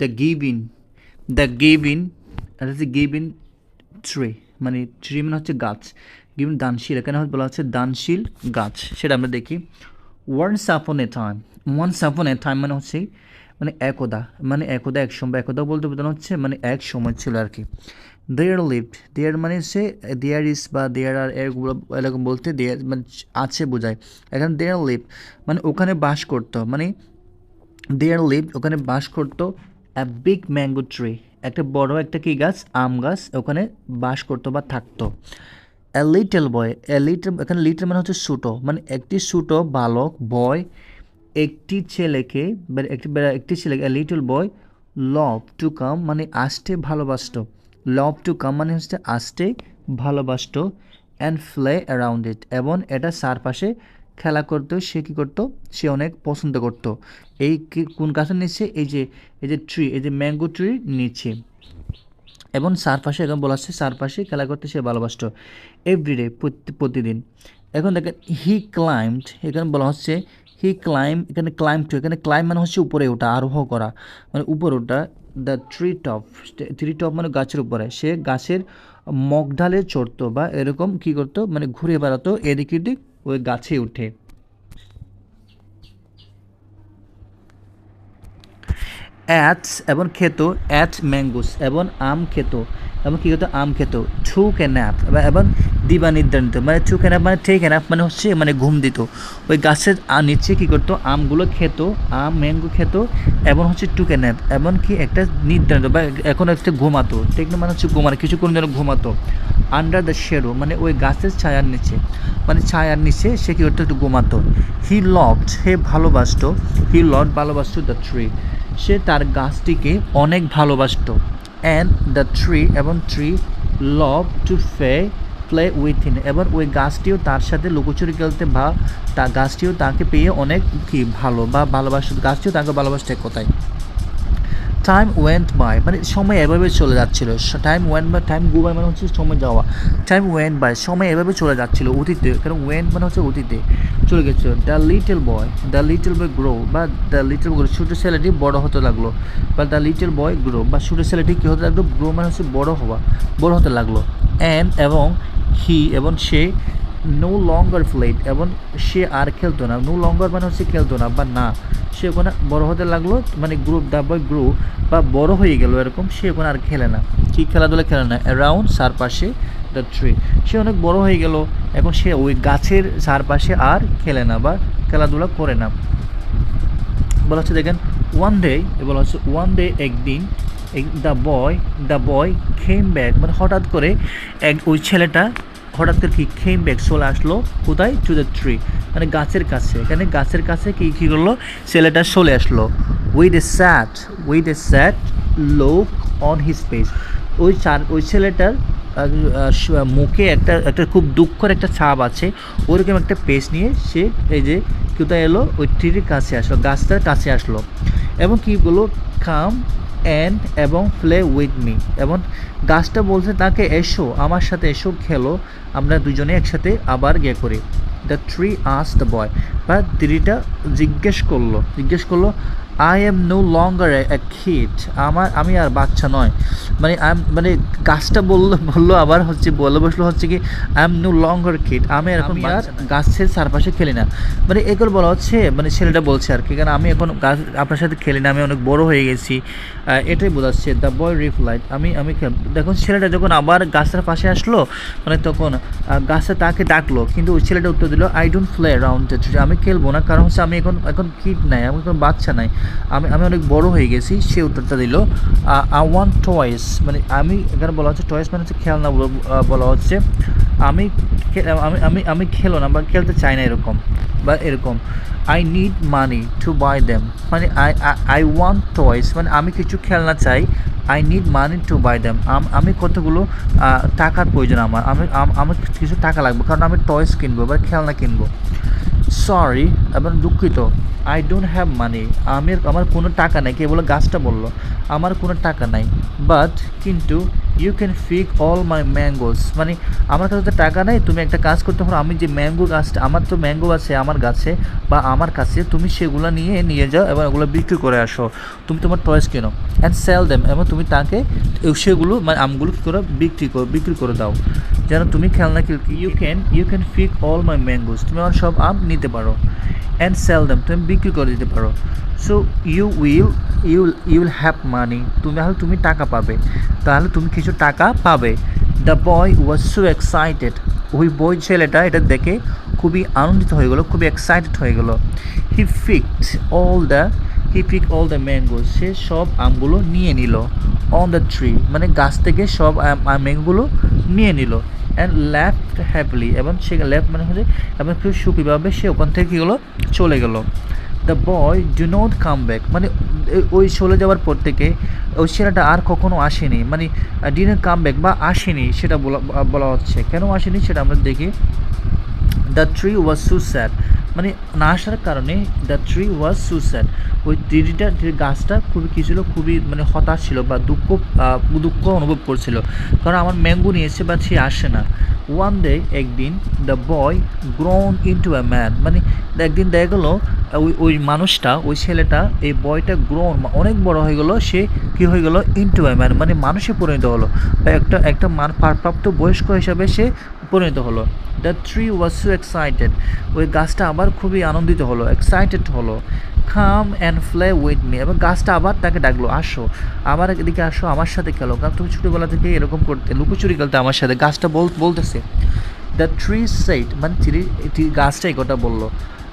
The given the given এটা হচ্ছে given tree মানে ট্রি মানে হচ্ছে গাছ। গিভিন দানশীল, এখানে বলা হচ্ছে দানশীল গাছ, সেটা আমরা দেখি। Once upon a time once upon a time মানে হচ্ছে মানে একদা মানে একদা এক সময়, একদা বলতে বোঝানো হচ্ছে মানে এক সময় ছিল আর কি। দেয়ার লিভড দেয়ার মানে সে দেয়ার ইস বা দেয়ার আর এরগুলো এরকম বলতে দেয়ার মানে আছে বোঝায়। এখানে দেয়ার লিভ মানে ওখানে বাস করতো মানে দেয়ার লিভ ওখানে বাস করতো অ্যা বিগ ম্যাঙ্গো ট্রি একটা বড় একটা কি গাছ? আম গাছ, ওখানে বাস করতো বা থাকতো। A little boy a little এখানে লিটল মানে হচ্ছে ছোটো মানে একটি ছোটো বালক বয় একটি ছেলেকে একটি বা- একটি ছেলেকে a little boy love to come মানে আসতে ভালোবাসতো। লভ টু কাম মানে হচ্ছে আসতে ভালোবাসত অ্যান্ড ফ্লে অ্যারাউন্ড ইট এবং এটা চারপাশে খেলা করতো, সে কী করতো? সে অনেক পছন্দ করতো। এই কোন গাছের নিচে এই যে এই যে ট্রি এই যে ম্যাঙ্গো ট্রির নিচে এবং চারপাশে এখন বলা হচ্ছে চারপাশে খেলা করতে সে ভালোবাসতো। এভরিডে প্রতিদিন। এখন দেখেন হি ক্লাইম্বড এখানে বলা হচ্ছে হি ক্লাইম এখানে ক্লাইম টু এখানে ক্লাইম মানে হচ্ছে উপরে ওঠা আরোহ করা। মানে উপরে ওঠা the tree top tree top মানে গাছের উপরে। সে গাছের মগডালে চড়তো বা এরকম কী করতো? মানে ঘুরে বেড়াতো এদিক এদিক ওই গাছে উঠে। অ্যাটস এবং খেত অ্যাট ম্যাঙ্গোস এবং আম খেত এবং কী হতো? আম খেত ছু ক্যান্যাপ এবং দিবা নির্ধারিত মানে ছু ক্যান্যাপ মানে ঠে ক্যান্যাপ মানে হচ্ছে মানে ঘুম দিত। ওই গাছের নিচে কী করতো? আমগুলো খেত আম, ম্যাঙ্গো খেত এবং হচ্ছে টু ক্যান্যাপ এমন কি একটা নির্ধারিত বা এখন একটা ঘুমাতো টেকনো মানে হচ্ছে ঘুমানো, কিছুক্ষণ যেন ঘুমাতো। আন্ডার দ্য শেডো মানে ওই গাছের ছায়ার নিচে মানে ছায়ার নিচে সে কী করতো, একটু ঘুমাতো। হি লভড হে ভালোবাসতো। হি লভ ভালোবাসতো দ্য ট্রি সে তার গাছটিকে অনেক ভালোবাসতো। অ্যান্ড দ্য ট্রি এবং ট্রি লভ টু ফে প্লে উইথ ইন এবার ওই গাছটিও তার সাথে লুকোচুরি খেলতে বা তা গাছটিও তাকে পেয়ে অনেক কি ভালো বা ভালোবাসত। গাছটিও তাকে ভালোবাসতে কথায় টাইম ওয়েন্ট বাই মানে সময় এভাবে চলে যাচ্ছিল। Time went by time go by মানে হচ্ছে সময় যাওয়া। টাইম ওয়েন্ট বাই সময় এভাবে চলে যাচ্ছিল অতীতে। কারণ ওয়েন্ট মানে হচ্ছে অতীতে। চলে গেছিল। The little boy the little boy grow বা দ্য লিটল গ্রো ছোটো ছেলেটি বড় হতে লাগল, বা দ্য লিটল বয় গ্রো বা ছোটো ছেলেটি কী হতে লাগল? গ্রো মানে হচ্ছে বড় হওয়া, বড় হতে লাগল। অ্যান্ড এবং হি এবং সে নো লঙ্গার প্লেড এবং সে আর খেলতো না। নো লঙ্গার মানে হচ্ছে খেলতো না, বা না, সে ওখানে বড় হতে লাগল মানে গ্রুপ দা বয় গ্রু বা বড় হয়ে গেল এরকম, সে ওখানে আর খেলে না। কি খেলাধুলা খেলে না? অ্যারাউন্ড চারপাশে দ্য ট্রি সে অনেক বড় হয়ে গেল, এখন সে ওই গাছের চারপাশে আর খেলে না বা খেলাধুলা করে না। বলা হচ্ছে, দেখেন ওয়ান ডে বলা হচ্ছে ওয়ান ডে একদিন the boy the boy came back মানে হঠাৎ করে এক, ওই ছেলেটা হঠাৎ করে কি খেম ব্যাক চলে আসলো? কোথায়? টু দ্য ট্রি মানে গাছের কাছে। এখানে গাছের কাছে কি, কী করল? ছেলেটা চলে আসলো। With a SAT with a স্যাট লোক অন হিজ ফেস ওই চার ওই ছেলেটার মুখে একটা একটা খুব দুঃখের একটা ছাপ আছে। ওরকম একটা পেজ নিয়ে সে এই যে কোথায় এলো? ওই ট্রির কাছে আসলো, গাছটার কাছে আসলো। এবং কি বলো কাম অ্যান্ড এবং প্লে উইথ মি এবং গাছটা বলছে তাকে, এসো, আমার সাথে এসো, খেলো, আমরা দুজনে একসাথে আবার গে করি। দ্য থ্রি আস দ্য বয় বা দিদিটা জিজ্ঞেস করল জিজ্ঞেস করল I am no longer a kid আমার আমি আর বাচ্চা নয়। মানে আই মানে গাছটা বলল বলল আবার হচ্ছে বলে বসল হচ্ছে কি I am no longer kid আমি এখন আর গাছের চারপাশে খেলি না। মানে এগুলো বলা হচ্ছে মানে ছেলেটা বলছে আর কি কারণ আমি এখন গাছ আপনার সাথে খেলি না আমি অনেক বড় হয়ে গেছি। এটাই বোঝাচ্ছে দ্য বয় রিপ্লাইড আমি আমি দেখুন ছেলেটা যখন আবার গাছের পাশে আসলো মানে তখন গাছে তাকে ডাকলো কিন্তু ওই ছেলেটা উত্তর দিল আই ডোন্ট প্লে অ্যারাউন্ড আমি খেলব না কারণ হচ্ছে আমি এখন এখন কিড নাই আমি এখন বাচ্চা নাই। আমি আমি অনেক বড় হয়ে গেছি, সে উত্তরটা দিল। আই ওয়ান টয়েস মানে আমি এখানে বলা হচ্ছে টয়েস মানে হচ্ছে খেলনা বল- হচ্ছে। আমি আমি আমি আমি খেলো না বা খেলতে চাই না এরকম, বা এরকম। I need money to buy them মানে আই আই ওয়ান্ট টয়েস মানে আমি কিছু খেলনা চাই I need money to buy them আমি কতগুলো টাকার প্রয়োজন আমার, আমি, আম- আমার কিছু টাকা লাগবে, কারণ আমি টয়েস কিনবো বা খেলনা কিনবো। সরি এবং দুঃখিত। আই ডোন্ট হ্যাভ মানি আমি আমার কোনো টাকা নেই। কেবল গাছটা বলল, আমার কোনো টাকা নাই। বাট কিন্তু you can pick all my mangoes মানে আমার কাছে তো টাকা নেই, তুমি একটা কাজ করতে পারো। আমি যে ম্যাঙ্গো গাছটা আমার তো ম্যাঙ্গো আছে আমার গাছে বা আমার কাছে, তুমি সেগুলো নিয়ে নিয়ে যাও এবং ওগুলো বিক্রি করে আসো। তুমি তোমার টয়েস কেনো। অ্যান্ড সেল দেম এবং তুমি তাকে সেগুলো মানে আমগুলো কী করে? বিক্রি করো, বিক্রি করে দাও। যেন তুমি খেলনা খেল you can you can pick all my mangoes তুমি আমার সব আম নিতে পারো। অ্যান্ড সেল দেম তুমি বিক্রি করে দিতে পারো। So you will you you will have money তুমি তাহলে, তুমি টাকা পাবে। তাহলে তুমি কিছু টাকা পাবে। The boy was so excited ওই বই ছেলেটা এটা দেখে খুবই আনন্দিত হয়ে গেলো, খুবই এক্সাইটেড হয়ে গেলো। He picked all the he pick all the mango সে সব আমগুলো নিয়ে নিল অন দ্য ট্রি মানে গাছ থেকে সব ম্যাঙ্গোগুলো নিয়ে নিল অ্যান্ড লেফট হ্যাপিলি এবং সে লেফট মানে হচ্ছে এবং খুব সুখীভাবে সে ওখান থেকে কী হলো? চলে গেলো। The boy do not come back মানে ওই চলে যাওয়ার পর থেকে ওই ছেলেটা আর কখনো আসেনি মানে ডিনার কাম ব্যাক বা আসেনি সেটা বলা বলা হচ্ছে। কেন আসেনি সেটা আমরা দেখি। দ্য ট্রি ওয়াজ সু স্যাড মানে না আসার কারণে দ্য ট্রি ওয়াজ সুইসাইড ওই ট্রিটা গাছটা খুবই কী ছিল? খুবই মানে হতাশ ছিল বা দুঃখ দুঃখ অনুভব করছিল। কারণ আমার ম্যাঙ্গো নিয়েছে বা সে আসে না। ওয়ান ডে একদিন the boy grown into a man মানে একদিন দেখা গেলো ওই ওই মানুষটা, ওই ছেলেটা, এই বয়টা গ্রোন অনেক বড় হয়ে গেলো, সে কী হয়ে গেলো ইন্টু এ ম্যান মানে মানুষে পরিণত হলো। বা একটা একটা মান প্রাপ্ত বয়স্ক হিসাবে সে পরিণত হলো। The tree was so excited ওই গাছটা আবার খুবই আনন্দিত হলো এক্সাইটেড হলো। খাম অ্যান্ড ফ্লে উইথ মি এবং গাছটা আবার তাকে ডাকলো, আসো, আমার এদিকে আসো, আমার সাথে খেলো। কারণ তুমি ছোটোবেলা থেকে এরকম করতে, লুকোচুরি খেলতে আমার সাথে। গাছটা বল, বলতেছে দ্য ট্রি সেট মানে ট্রি ট্রি গাছটা এই কথা বলল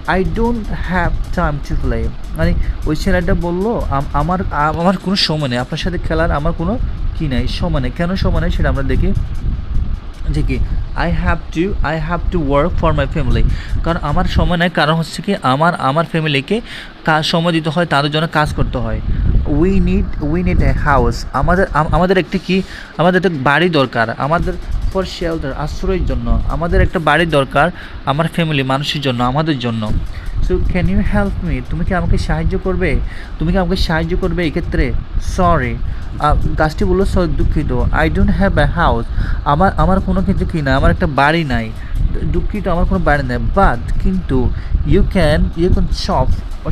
I don't have time to play মানে ওই ছেলেটা বলল, আম- আমার আমার কোনো সময় নেই। আপনার সাথে খেলার আমার কোনো কি নাই। সময় নেই। কেন সময় নেই সেটা আমরা দেখি। যে কি I have to I have to work for my family কারণ আমার সময় নেই, কারণ হচ্ছে কি, আমার আমার ফ্যামিলিকে কাজ সময় দিতে হয়, তাদের জন্য কাজ করতে হয়। We need we need a house আমাদের আমাদের একটি কি? আমাদের একটা বাড়ি দরকার। আমাদের ফর শেল্টার আশ্রয়ের জন্য। আমাদের একটা বাড়ি দরকার আমার ফ্যামিলি মানুষের জন্য, আমাদের জন্য। So can you help me তুমি কি আমাকে সাহায্য করবে? তুমি কি আমাকে সাহায্য করবে এক্ষেত্রে? সরি গাছটি বলল দুঃখিত। I don't have a house আমার আমার কোনো কিছু কি না আমার একটা বাড়ি নাই। দুঃখিত, আমার কোনো বাড়ি নেই বাট কিন্তু you can you can shop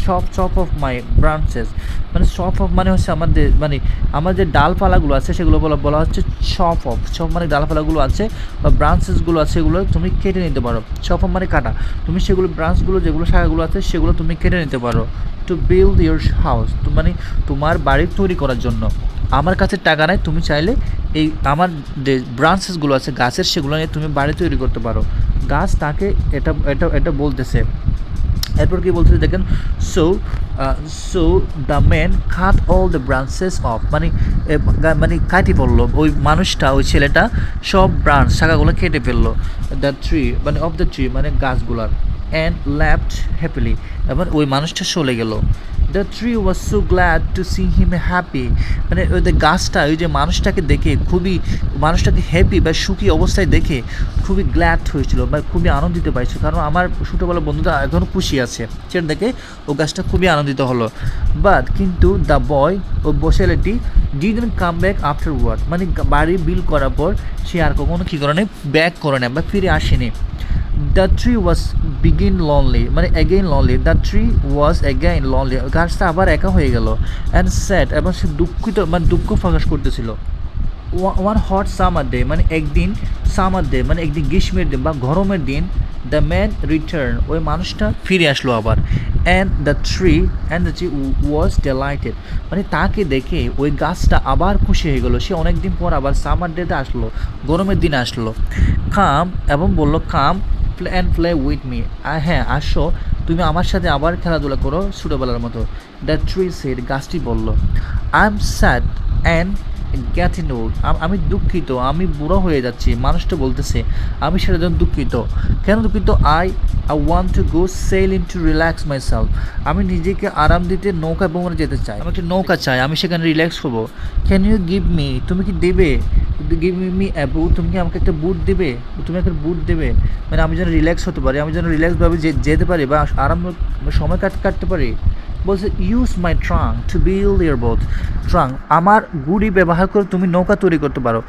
shop shop of my branches মানে শপ অফ মানে হচ্ছে আমাদের মানে আমার যে ডালপালাগুলো আছে, সেগুলো বলা বলা হচ্ছে চপ অফ শপ মানে ডালপালাগুলো আছে, বা ব্রাঞ্চেসগুলো আছে সেগুলো তুমি কেটে নিতে পারো। চপ অফ মানে কাটা। তুমি সেগুলো ব্রাঞ্চগুলো যেগুলো শাখাগুলো আছে, সেগুলো তুমি কেটে নিতে পারো। টু বিল্ড ইউর হাউস মানে তোমার বাড়ি তৈরি করার জন্য। আমার কাছে টাকা নাই, তুমি চাইলে এই আমার যে ব্রাঞ্চেসগুলো আছে, গাছের সেগুলো নিয়ে তুমি বাড়ি তৈরি করতে পারো। গাছ তাকে এটা এটা এটা বলতেছে। এরপর কি বলতেছে দেখেন so so the man cut all the branches off মানে মানে কাটি পড়ল ওই মানুষটা, ওই ছেলেটা সব ব্রাঞ্চ শাখাগুলো কেটে ফেলল। দ্য ট্রি মানে অফ দ্য ট্রি মানে গাছগুলার। অ্যান্ড ল্যাপড হ্যাপিলি এবং ওই মানুষটা চলে গেল। The tree was so glad to see him happy মানে ওই যে গাছটা, ওই যে মানুষটাকে দেখে খুবই, মানুষটাকে হ্যাপি বা সুখী অবস্থায় দেখে খুবই গ্ল্যাড হয়েছিল বা খুবই আনন্দিত পাইছিল। কারণ আমার ছোটোবেলা বন্ধুটা এখনও খুশি আছে। সেটা দেখে ও গাছটা খুবই আনন্দিত হলো। বাট কিন্তু দ্য বয় ও ছেলেটি didn't come back afterward মানে বাড়ি বিল করার পর সে আর কখনো কী করে নেই ব্যাক করে নেয় বা ফিরে আসেনি। The tree was begin lonely মানে again lonely the tree was again lonely গাছটা আবার একা হয়ে গেল। অ্যান্ড স্যাড এবং সে দুঃখিত মানে দুঃখ প্রকাশ করতেছিল। ওয়ান হট সামার ডে মানে একদিন সামার ডে মানে একদিন গ্রীষ্মের দিন বা গরমের দিন দ্য ম্যান রিটার্ন ওই মানুষটা ফিরে আসলো আবার। And the tree and the tree was delighted মানে তাকে দেখে ওই গাছটা আবার খুশি হয়ে গেলো। সে অনেকদিন পর আবার সামার ডেতে আসলো, গরমের দিন আসলো। কাম, এবং বলল, come and play with me হ্যাঁ আসো। তুমি আমার সাথে আবার খেলাধুলা করো ছোটোবেলার মতো। দ্য ট্রি সেড গাছটি বলল I am sad and old আমি দুঃখিত, আমি বুড়ো হয়ে যাচ্ছি, মানুষটা বলতেছে, আমি সেটা জন্য দুঃখিত। কেন দুঃখিত? I I want to go sail in to relax myself আমি নিজেকে আরাম দিতে নৌকা ভ্রমণে যেতে চাই। আমি একটা নৌকা চাই, আমি সেখানে রিল্যাক্স হব। ক্যান ইউ গিভ মি তুমি কি দেবে? গিভ মি তুমি কি আমাকে একটা বুট দেবে? তুমি একটা বুট দেবে? মানে আমি যেন রিল্যাক্স হতে পারি, আমি যেন রিল্যাক্সভাবে যেতে পারি বা আরাম, সময় কাট, কাটতে পারি। বলছে use my trunk to build your boat trunk আমার গুড়ি ব্যবহার করে তুমি নৌকা তৈরি করতে পারো।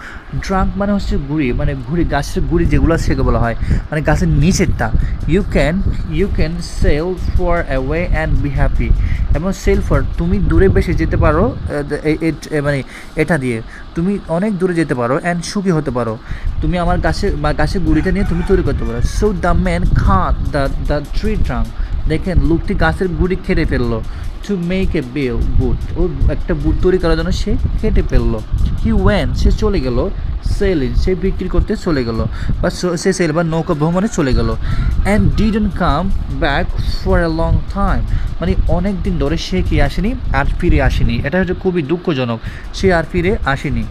ট্রাঙ্ক মানে হচ্ছে গুড়ি মানে গুড়ি, গাছের গুড়ি যেগুলো সেগুলো বলা হয় মানে গাছের নিচেরটা। You can you can sail far away and be happy এবং সেল ফর তুমি দূরে বেশি যেতে পারো মানে এটা দিয়ে। তুমি অনেক দূরে যেতে পারো অ্যান্ড সুখী হতে পারো। তুমি আমার গাছের বা গাছের গুড়িটা নিয়ে তুমি তৈরি করতে পারো। So the man cut the the tree trunk দেখেন, লোকটি গাছের গুড়ি কেটে ফেলল। To make a bell boat ও একটা বুট তৈরি করার জন্য সে কেটে ফেলল। হি ওয়েন সে চলে গেল। সেলিং সে বিক্রি করতে চলে গেল। বা সে সেল বা নৌকা ভ্রমণে চলে গেল। And didn't come back for a long time মানে অনেক দিন ধরে সে কি আসেনি? আর ফিরে আসেনি। এটা হচ্ছে খুবই দুঃখজনক। সে আর ফিরে আসেনি।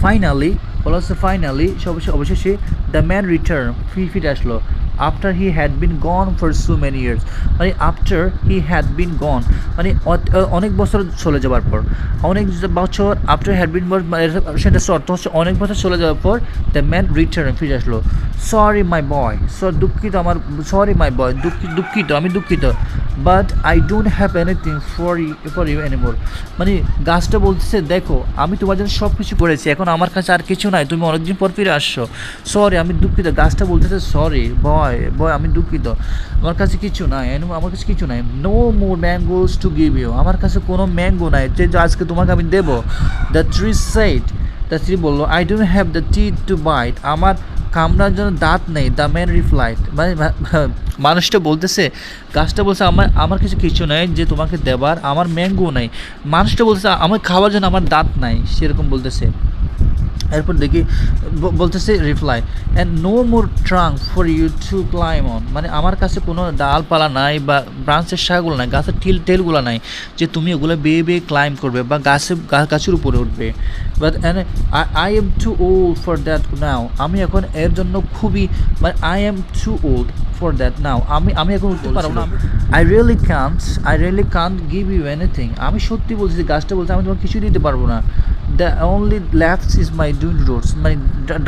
ফাইনালি বলা হচ্ছে ফাইনালি অবশ্যই অবশেষে দ্য ম্যান রিটার্ন ফি ফিরে আসলো। After he had been gone for so many years মানে after he had been gone মানে অনেক বছর চলে যাওয়ার পর, অনেক বছর আফটার হ্যাড বিন সেটা অর্থ হচ্ছে অনেক বছর চলে যাওয়ার পর দ্য ম্যান রিটার্ন ফিরে আসলো। সরি মাই বয় সর দুঃখিত আমার সরি মাই বয় দুঃখিত দুঃখিত, আমি দুঃখিত। But I don't have anything for you for you anymore মানে গাছটা বলতেছে, দেখো, আমি তোমার জন্য সব কিছু করেছি। এখন আমার কাছে আর কিছু নাই। তুমি অনেকদিন পর ফিরে আসছো। সরি আমি দুঃখিত। গাছটা বলতেছে সরি বয় বয় আমি দুঃখিত। আমার কাছে কিছু নাই। এনিমো আমার কাছে কিছু নাই। No more mangoes to give you আমার কাছে কোনো ম্যাঙ্গো নাই। যে যে আজকে তোমাকে আমি দেবো। The tree said the tree বলল I don't have the teeth to bite আমার কামড়ার জন্য দাঁত নেই দ্য ম্যান রিফ্লাইট মানে মানুষটা বলতেছে, গাছটা বলছে, আমার আমার কিছু কিছু নেই যে তোমাকে দেবার, আমার ম্যাঙ্গো নেই। মানুষটা বলছে আমার খাওয়ার জন্য আমার দাঁত নাই। সেরকম বলতেছে। এরপর দেখি বলতেছে reply and no more trunk for you to climb on মানে আমার কাছে কোনো ডালপালা নাই বা ব্রাঞ্চের শাখাগুলো নাই গাছের টিল টেলগুলো নাই যে তুমি ওগুলো বেয়ে বেয়ে ক্লাইম করবে বা গাছে গাছের উপরে উঠবে। But and I am too old for that now আমি এখন এর জন্য খুবই মানে I am too old for that now আমি আমি এখন উঠতে পারব না। I really can't I really can't give you anything আমি সত্যি বলছি যে গাছটা বলছে আমি তোমাকে কিছু দিতে পারব না। The only left is my dying roots মানে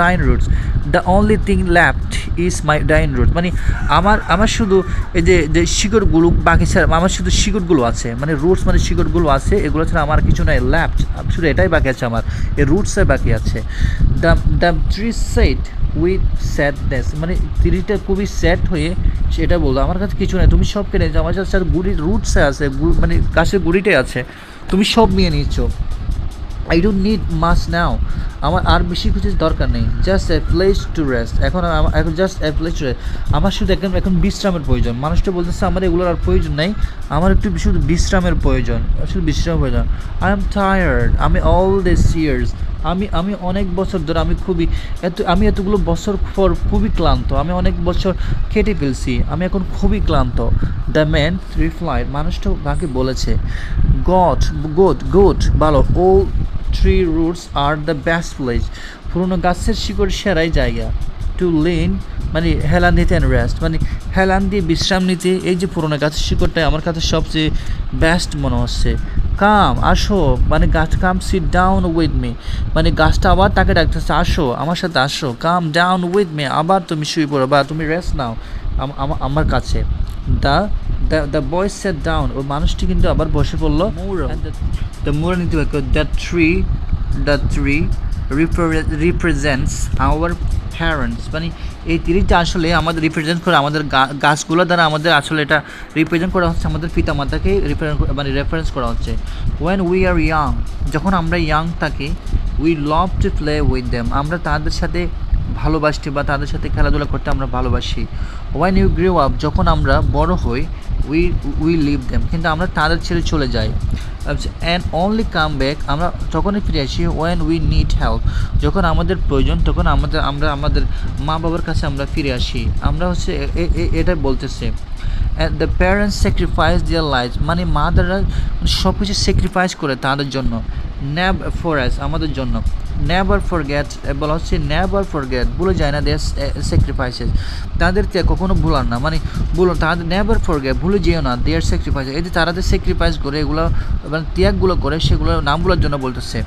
dying roots the only thing left is my dying root মানে আমার আমার শুধু এই যে যে শিকড়গুলো বাকি ছাড়া, আমার শুধু শিকড়গুলো আছে। মানে রুটস মানে শিকড়গুলো আছে, এগুলো ছাড়া আমার কিছু নাই লেফট শুধু এটাই বাকি আছে আমার। এই রুটসে বাকি আছে। The the tree said with sadness মানে তিরিটা খুবই স্যাড হয়ে সেটা বলল, আমার কাছে কিছু নাই, তুমি সব কিনে আমার কাছে গুড়ি রুটসে আছে মানে গাছের গুড়িটাই আছে। তুমি সব নিয়ে নিচ্ছ I don't need much now আমার আর বেশি কিছু দরকার নেই। Just a place to rest এখন এখন just a place to rest আমার শুধু এখন এখন বিশ্রামের প্রয়োজন। মানুষটা বলতেছে, আমার এগুলোর আর প্রয়োজন নেই। আমার একটু শুধু বিশ্রামের প্রয়োজন। শুধু বিশ্রামের প্রয়োজন। আই এম টায়ার্ড আমি অল দিস ইয়ার্স আমি আমি অনেক বছর ধরে আমি খুবই এত আমি এতগুলো বছর পর খুবই ক্লান্ত। আমি অনেক বছর কেটে ফেলছি। আমি এখন খুবই ক্লান্ত। দ্য ম্যান রিফ্লাইড মানুষটা তাকে বলেছে গট গোট গোট ভালো ও tree roots are the best place পুরোনো গাছের শিকড় সেরাই জায়গা। টু লিন মানে হেলান দিতে অ্যান্ড রেস্ট মানে হেলান দিয়ে বিশ্রাম নিতে এই যে পুরোনো গাছের শিকড়টাই আমার কাছে সবচেয়ে বেস্ট মনে হচ্ছে। কাম আসো মানে গাছ come sit down with me মানে গাছটা আবার তাকে ডাকতেছে আসো আমার সাথে আসো কাম ডাউন উইথ মি আবার তুমি শুয়ে পড়ো বা তুমি রেস্ট নাও আমা- আমার কাছে। The the the boys sat down ওই মানুষটি কিন্তু আবার বসে পড়ল। দ্য মোর নীতি বাক্য the tree the tree represents our parents মানে এই তিরিটা আসলে আমাদের রিপ্রেজেন্ট করে আমাদের গাছগুলো দ্বারা আমাদের আসলে এটা রিপ্রেজেন্ট করা হচ্ছে, আমাদের পিতামাতাকে মানে রেফারেন্স করা হচ্ছে। ওয়েন উই আর ইয়াং যখন আমরা ইয়াং থাকি we love to play with them আমরা তাদের সাথে ভালোবাসতে বা তাদের সাথে খেলাধুলা করতে আমরা ভালোবাসি। ওয়াইন ইউ গ্রো আপ যখন আমরা বড় হই উই উই লিভ দেম কিন্তু আমরা তাদের ছেড়ে চলে যাই। অ্যান্ড অনলি কাম ব্যাক আমরা তখনই ফিরে আসি ওয়েন উই নিড হেল্প যখন আমাদের প্রয়োজন, তখন আমাদের, আমরা আমাদের মা বাবার কাছে আমরা ফিরে আসি। আমরা হচ্ছে এটা বলতেছে। The parents sacrifice their life মানে মাদাররা সব কিছু স্যাক্রিফাইস করে তাদের জন্য ন্যাব ফর আমাদের জন্য। নেভার ফরগেট বলা হচ্ছে নেভার ফরগেট ভুলে যায় না দেশ স্যাক্রিফাইসেস তাদেরকে কখনো ভুলার না মানে বলুন তাদের নেভার ফরগেট ভুলে যেও না দেয়ার স্যাক্রিফাইস যে তারা যে স্যাক্রিফাইস করে, এগুলো মানে ত্যাগগুলো করে সেগুলো বলার জন্য বলতেছে।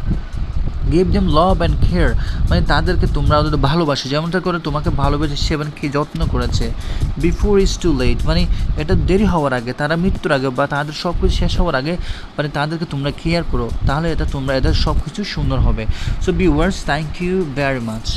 Give them love and care মানে তাদেরকে তোমরা ওদের ভালোবাসো। যেমনটা করে তোমাকে ভালোবেসে সে মানে কি যত্ন করেছে। বিফোর ইজ টু লেট মানে এটা দেরি হওয়ার আগে, তারা মৃত্যুর আগে বা তাদের সব কিছু শেষ হওয়ার আগে মানে তাদেরকে তোমরা কেয়ার করো। তাহলে এটা তোমরা এদের সব কিছু সুন্দর হবে। So be worse thank you very much